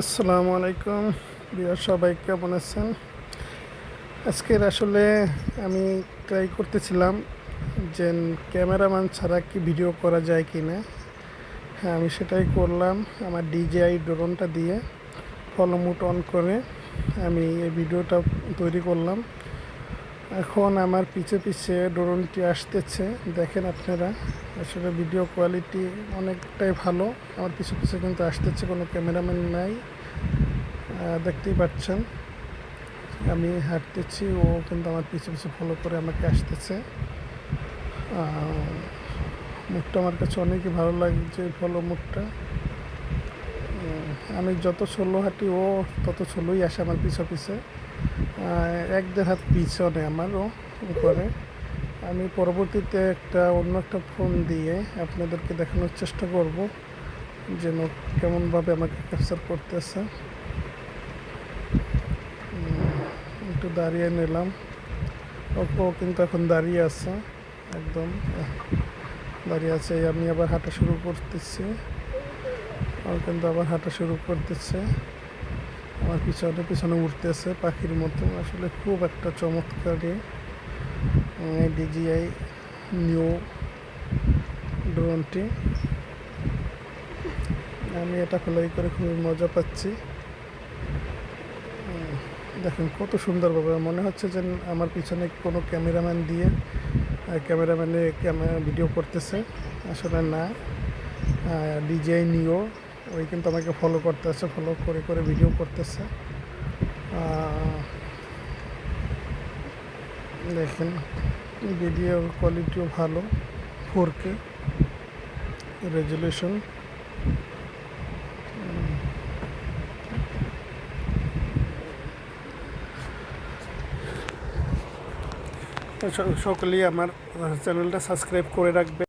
আসসালামু আলাইকুম। প্রিয় সবাই, কেমন আছেন? আজকের আসলে আমি ট্রাই করতেছিলাম যে ক্যামেরাম্যান ছাড়া কি ভিডিও করা যায় কি না হ্যাঁ আমি সেটাই করলাম। আমার ডিজিআই ড্রোনটা দিয়ে ফলমুট অন করে আমি এই ভিডিওটা তৈরি করলাম। এখন আমার পিছে পিছে ড্রোনটি আসতেছে। দেখেন আপনারা, আসলে ভিডিও কোয়ালিটি অনেকটাই ভালো। আমার পিছে পিছে কিন্তু আসতেছে, কোনো ক্যামেরাম্যান নাই। দেখতেই পাচ্ছেন, আমি হাঁটতেছি, ও কিন্তু আমার পিছে পিছে ফলো করে আমাকে আসতেছে। মুখটা আমার কাছে অনেকই ভালো লাগছে ফলো মুখটা আমি যত ষোলো হাঁটি, ও তত ষোলোই আসে আমার পিছে পিছে। এক দেড় হাত পিছনে আমারও উপরে। আমি পরবর্তীতে একটা অন্য একটা ফোন দিয়ে আপনাদেরকে দেখানোর চেষ্টা করব যেন কেমনভাবে আমাকে ক্যাপচার করতেছে। একটু দাঁড়িয়ে নিলাম। ও ও কিন্তু এখন দাঁড়িয়ে আছে, একদম দাঁড়িয়ে আছে। আমি আবার হাঁটা শুরু করতেছি। ও কিন্তু আবার হাঁটা শুরু করতেছে। আমার পিছনে পিছনে উঠতেছে, পাখির মতো। আসলে খুব একটা চমৎকারী ডিজিআই নিউ ড্রোনটি। আমি এটা ফ্লাই করে খুবই মজা পাচ্ছি। দেখেন কত সুন্দরভাবে। মনে হচ্ছে যে আমার পিছনে কোনো ক্যামেরাম্যান দিয়ে ক্যামেরাম্যানে ক্যামেরা ভিডিও করতেছে। আসলে না। ডিজিআই নিও ওই কিন্তু আমাকে ফলো করতেছে ফলো করে করে ভিডিও করতেছে। দেখেন ভিডিও কোয়ালিটিও ভালো ফোর কে রেজুলেশন সকলেই আমার চ্যানেলটা সাবস্ক্রাইব করে রাখবে।